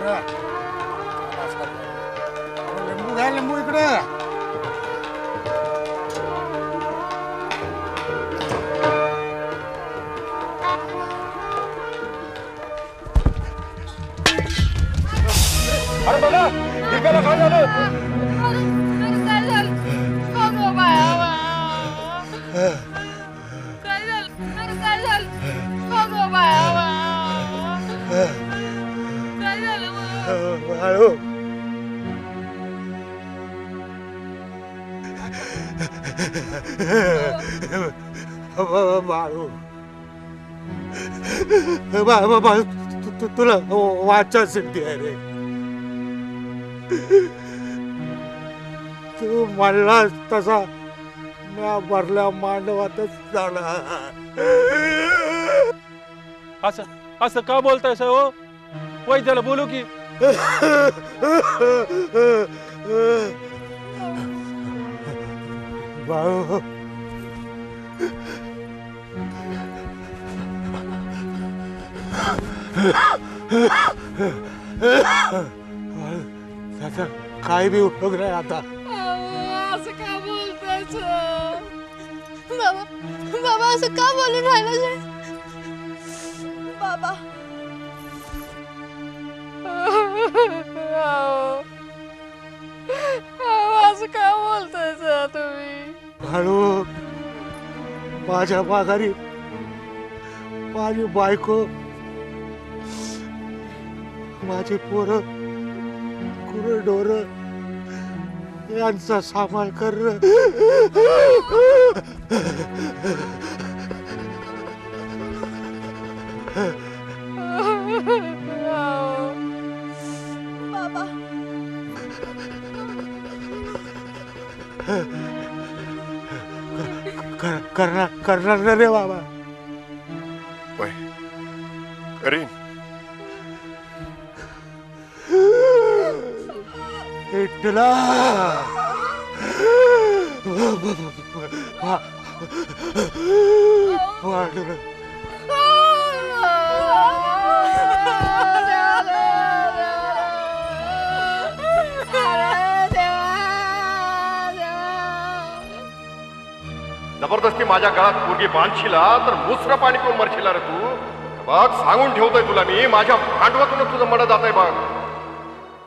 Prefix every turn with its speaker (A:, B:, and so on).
A: ahora. Dale muy, dale muy, creda. Arma, no. Y que
B: la caña, no. मग? बाळू. बाळू तुला वाचा सिद्धी आहे रे. तू म्हणला तसा म्या भरल्या मांडवातच झाला.
C: असं असं का बोलताय सर हो? वय त्याला बोलू की?
B: बाळू त्याचा काय बी उपयोग नाही आता
A: अहो, असं का बोलतायच बाबा बाबा असं का बोलून राहिलं
B: हळू माझ्या माघारी माझी बायको माझी पोरं कुरडोर यांचा सांभाळ कर.
A: बाबा.
B: кар кара карарелава.
D: Ой, Карин.
B: Эпила. Пардон.
D: जबरदस्ती माझ्या गळात मुलगी बांधशिला तर मुसरं पाणी पिऊन मरशिला रे तू. बघ सांगून ठेवतोय तुला मी माझ्या भांडवातूनच तुझं मड जात आहे बघ.